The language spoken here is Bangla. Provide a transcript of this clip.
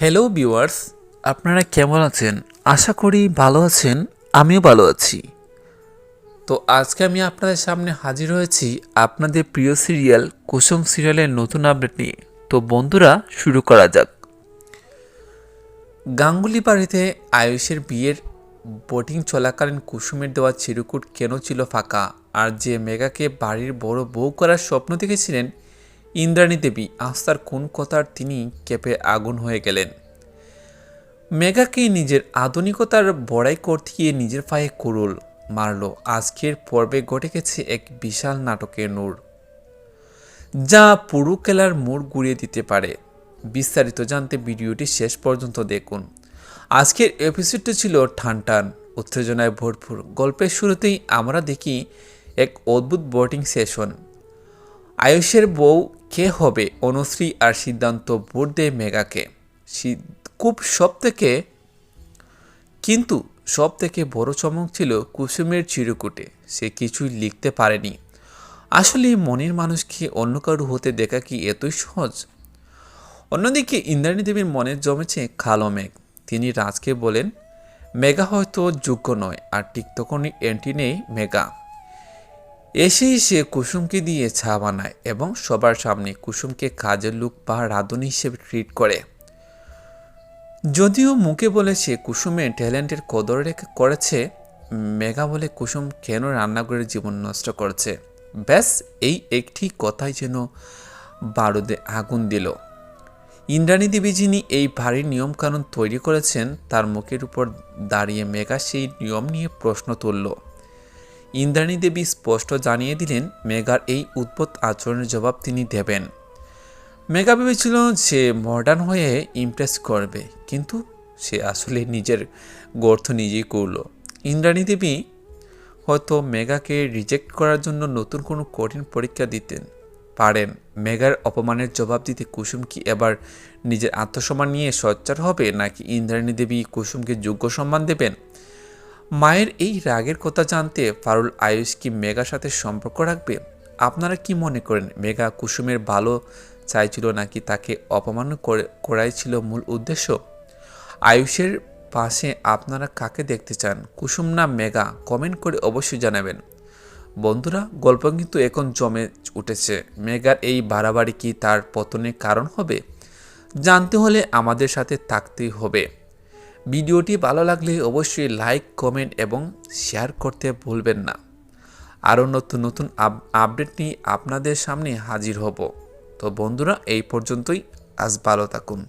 হ্যালো ভিউয়ার্স আপনারা কেমন আছেন? আশা করি ভালো আছেন, আমিও ভালো আছি। তো আজকে আমি আপনাদের সামনে হাজির হয়েছি আপনাদের প্রিয় সিরিয়াল, কুসুম সিরিয়ালের নতুন আপডেট নিয়ে। তো বন্ধুরা, শুরু করা যাক। গাঙ্গুলি বাড়িতে আয়ুষের বিয়ের বোটিং চলাকালীন কুসুমের দেওয়া চিরকুট কেন ছিল ফাঁকা? আর যে মেগাকে বাড়ির বড় বউ করার স্বপ্ন দেখেছিলেন ইন্দ্রাণী দেবী আজ তার কোন কথার তিনি কেঁপে আগুন হয়ে গেলেন। মেগাকে নিজের আধুনিকতার বড়াই করতে গিয়ে নিজের পায়ে কুরুল মারল। আজকের পর্বে ঘটে গেছে এক বিশাল নাটকের নূর। যা পুরু খেলার মোড় ঘুরিয়ে দিতে পারে। বিস্তারিত জানতে ভিডিওটি শেষ পর্যন্ত দেখুন। আজকের এপিসোডটি ছিল ঠান টান উত্তেজনায় ভরপুর। গল্পের শুরুতেই আমরা দেখি এক অদ্ভুত বোটিং সেশন আয়ুষের বউ কে হবে? অনুশ্রী আর সিদ্ধান্ত ভোট দেয় মেগাকে। খুব সব থেকে কিন্তু সব থেকে বড় চমক ছিল কুসুমের চিরকুটে। সে কিছুই লিখতে পারেনি। আসলে মনের মানুষকে অন্য কারও হতে দেখা কি এতই সহজ? অন্যদিকে ইন্দ্রাণী দেবীর মনে জমেছে কালো মেঘ। তিনি রাজকে বলেন মেগা হয়তো যোগ্য নয়, আর ঠিক তখনই এন্ট্রি নেই মেগা এসেই সে কুসুমকে দিয়ে চা বানায় এবং সবার সামনে কুসুমকে কাজের লোক বা রাঁধুনি হিসেবে ট্রিট করে। যদিও মুখে বলে সে কুসুমের ট্যালেন্টের কদর রেখে করেছে, মেঘা বলে কুসুম কেন রান্নাঘরের জীবন নষ্ট করছে? ব্যাস, এই একটি কথাই যেন বারুদে আগুন দিল। ইন্দ্রাণী দেবী যিনি এই ভারী নিয়মকানুন তৈরি করেছেন, তার মুখের উপর দাঁড়িয়ে মেঘা সেই নিয়ম নিয়ে প্রশ্ন তুলল। ইন্দ্রাণী দেবী স্পষ্ট জানিয়ে দিলেন, মেঘার এই উদ্ভট আচরণের জবাব তিনি দেবেন। মেঘা ভেবেছিল সে মডার্ন হয়ে ইমপ্রেস করবে, কিন্তু সে আসলে নিজের গর্থ নিজেই করল। ইন্দ্রাণী দেবী হয়তো মেঘাকে রিজেক্ট করার জন্য নতুন কোনো কঠিন পরীক্ষা দিতেন। পারেন, মেঘার অপমানের জবাব দিতে কুসুম কি এবার নিজের আত্মসম্মান নিয়ে সচ্চার হবে, নাকি ইন্দ্রাণী দেবী কুসুমকে যোগ্য সম্মান দেবেন? মায়ের এই রাগের কথা জানতে ফারুল আয়ুষ কি মেঘার সাথে সম্পর্ক রাখবে? আপনারা কি মনে করেন মেঘা কুসুমের ভালো চাইছিল নাকি তাকে অপমান করে, করাই ছিল মূল উদ্দেশ্য? আয়ুষের পাশে আপনারা কাকে দেখতে চান? কুসুম না মেঘা? কমেন্ট করে অবশ্যই জানাবেন। বন্ধুরা, গল্প কিন্তু এখন জমে উঠেছে। মেঘার এই বাড়াবাড়ি কি তার পতনের কারণ হবে? জানতে হলে আমাদের সাথে থাকতেই হবে। ভিডিওটি ভালো লাগলে অবশ্যই লাইক, কমেন্ট এবং শেয়ার করতে ভুলবেন না। আরও নতুন নতুন আপ- আপডেট নিয়ে আপনাদের সামনে হাজির হব। তো বন্ধুরা, এই পর্যন্তই। আজ ভালো থাকুন।